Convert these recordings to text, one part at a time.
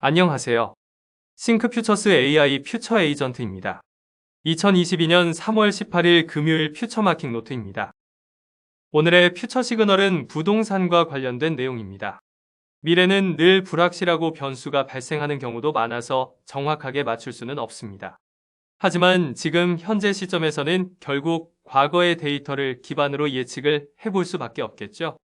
안녕하세요. 싱크퓨처스 AI 퓨처 에이전트입니다. 2022년 3월 18일 금요일 퓨처마킹 노트입니다. 오늘의 퓨처 시그널은 부동산과 관련된 내용입니다. 미래는 늘 불확실하고 변수가 발생하는 경우도 많아서 정확하게 맞출 수는 없습니다. 하지만 지금 현재 시점에서는 결국 과거의 데이터를 기반으로 예측을 해볼 수밖에 없겠죠.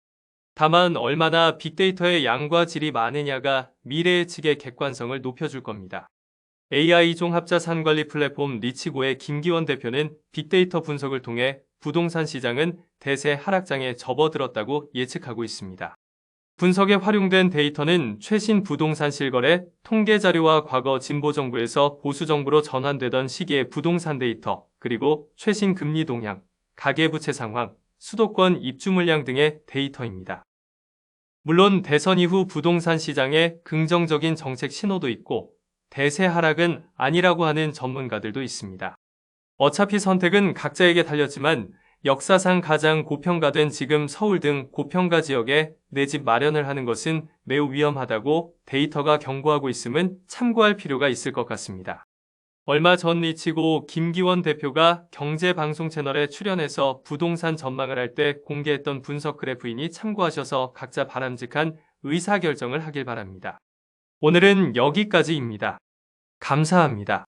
다만 얼마나 빅데이터의 양과 질이 많으냐가 미래 예측의 객관성을 높여줄 겁니다. AI 종합자 산관리 플랫폼 리치고의 김기원 대표는 빅데이터 분석을 통해 부동산 시장은 대세 하락장에 접어들었다고 예측하고 있습니다. 분석에 활용된 데이터는 최신 부동산 실거래 통계 자료와 과거 진보 정부에서 보수 정부로 전환되던 시기의 부동산 데이터, 그리고 최신 금리 동향, 가계부채 상황, 수도권 입주 물량 등의 데이터입니다. 물론 대선 이후 부동산 시장에 긍정적인 정책 신호도 있고 대세 하락은 아니라고 하는 전문가들도 있습니다. 어차피 선택은 각자에게 달렸지만 역사상 가장 고평가된 지금 서울 등 고평가 지역에 내 집 마련을 하는 것은 매우 위험하다고 데이터가 경고하고 있음은 참고할 필요가 있을 것 같습니다. 얼마 전 리치고 김기원 대표가 경제방송 채널에 출연해서 부동산 전망을 할 때 공개했던 분석 그래프이니 참고하셔서 각자 바람직한 의사결정을 하길 바랍니다. 오늘은 여기까지입니다. 감사합니다.